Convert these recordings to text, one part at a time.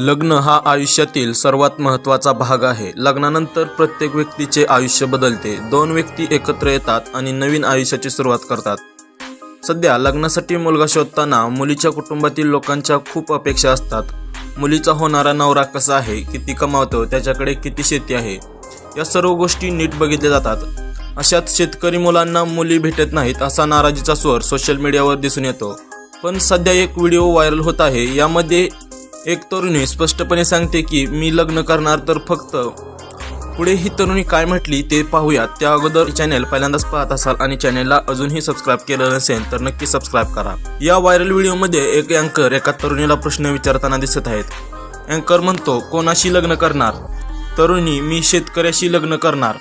लग्न हा आयुष्यातील सर्वात महत्त्वाचा भाग आहे. लग्नानंतर प्रत्येक व्यक्तीचे आयुष्य बदलते. दोन व्यक्ती एकत्र येतात आणि नवीन आयुष्याची सुरुवात करतात. सध्या लग्नासाठी मुलगा शोधताना मुलीच्या कुटुंबातील लोकांच्या खूप अपेक्षा असतात. मुलीचा होणारा नवरा कसा आहे किती कमावतो त्याच्याकडे किती शेती आहे या सर्व गोष्टी नीट बघितल्या जातात. अशात शेतकरी मुलांना मुली भेटत नाहीत असा नाराजीचा स्वर सोशल मीडियावर दिसून येतो. पण सध्या एक व्हिडिओ व्हायरल होत आहे. यामध्ये एक तरुणी स्पष्टपणे सांगते की मी लग्न करणार तर फक्त पुढे ही तरुणी काय म्हटली ते पाहूयात त्या अगोदर चॅनेल पहिल्यांदाच पाहत असाल आणि चॅनेलला अजूनही सबस्क्राईब केलं नसेल तर नक्की सबस्क्राईब करा. या व्हायरल व्हिडिओमध्ये एक अँकर एका तरुणीला प्रश्न विचारताना दिसत आहेत. अँकर म्हणतो कोणाशी लग्न करणार? तरुणी मी शेतकऱ्याशी लग्न करणार.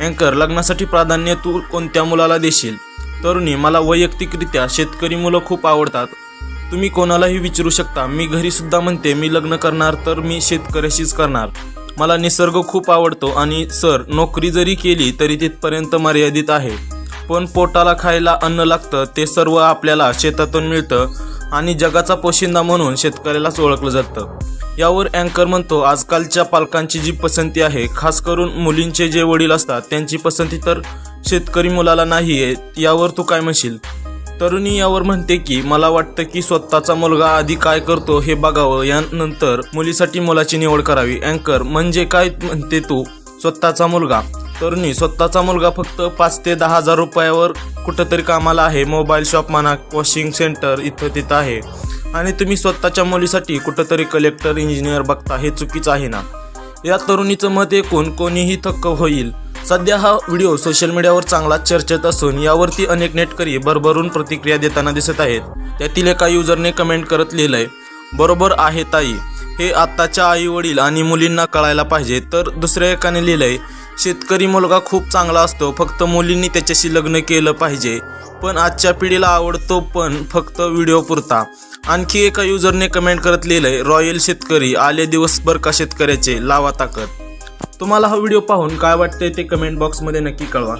अँकर लग्नासाठी प्राधान्य तू कोणत्या मुलाला देशील? तरुणी मला वैयक्तिकरित्या शेतकरी मुलं खूप आवडतात. तुम्ही कोणालाही विचारू शकता. मी घरी सुद्धा म्हणते मी लग्न करणार तर मी शेतकऱ्याशीच करणार. मला निसर्ग खूप आवडतो आणि सर नोकरी जरी केली तरी तिथपर्यंत मर्यादित आहे. पण पोटाला खायला अन्न लागतं ते सर्व आपल्याला शेतातून मिळतं आणि जगाचा पोशिंदा म्हणून शेतकऱ्यालाच ओळखलं जातं. यावर अँकर म्हणतो आजकालच्या पालकांची जी पसंती आहे खास करून मुलींचे जे वडील असतात त्यांची पसंती तर शेतकरी मुलाला नाही आहे यावर तू काय म्हणशील? तरुणी यावर म्हणते की मला वाटतं की स्वतःचा मुलगा आधी काय करतो हे बघावं. यानंतर मुलीसाठी मुलाची निवड करावी. अँकर म्हणजे काय? म्हणते तू. स्वतःचा मुलगा. तरुणी स्वतःचा मुलगा फक्त पाच ते दहा हजार रुपयावर कुठंतरी कामाला आहे. मोबाईल शॉप म्हणा वॉशिंग सेंटर इथं तिथं आहे. आणि तुम्ही स्वतःच्या मुलीसाठी कुठंतरी कलेक्टर इंजिनियर बघता हे चुकीचं आहे ना? या तरुणीचं मत ऐकून कोणीही थक्क होईल. सध्या हा व्हिडिओ सोशल मीडियावर चांगला चर्चेत असून यावरती अनेक नेटकरी भरभरून प्रतिक्रिया देताना दिसत आहेत. त्यातील एका युजरने कमेंट करत लिहिलंय बरोबर आहे ताई. हे आत्ताच्या आई वडील आणि मुलींना कळायला पाहिजे. तर दुसऱ्या एकाने लिहिलंय शेतकरी मुलगा खूप चांगला असतो फक्त मुलींनी त्याच्याशी लग्न केलं पाहिजे. पण आजच्या पिढीला आवडतो पण फक्त व्हिडिओ पुरता. आणखी एका युजरने कमेंट करत लिहिलंय रॉयल शेतकरी आले दिवस बर का शेतकऱ्याचे? लावा ताकद. तुम्हाला हा व्हिडिओ पाहून काय वाटतंय ते कमेंट बॉक्समध्ये नक्की कळवा.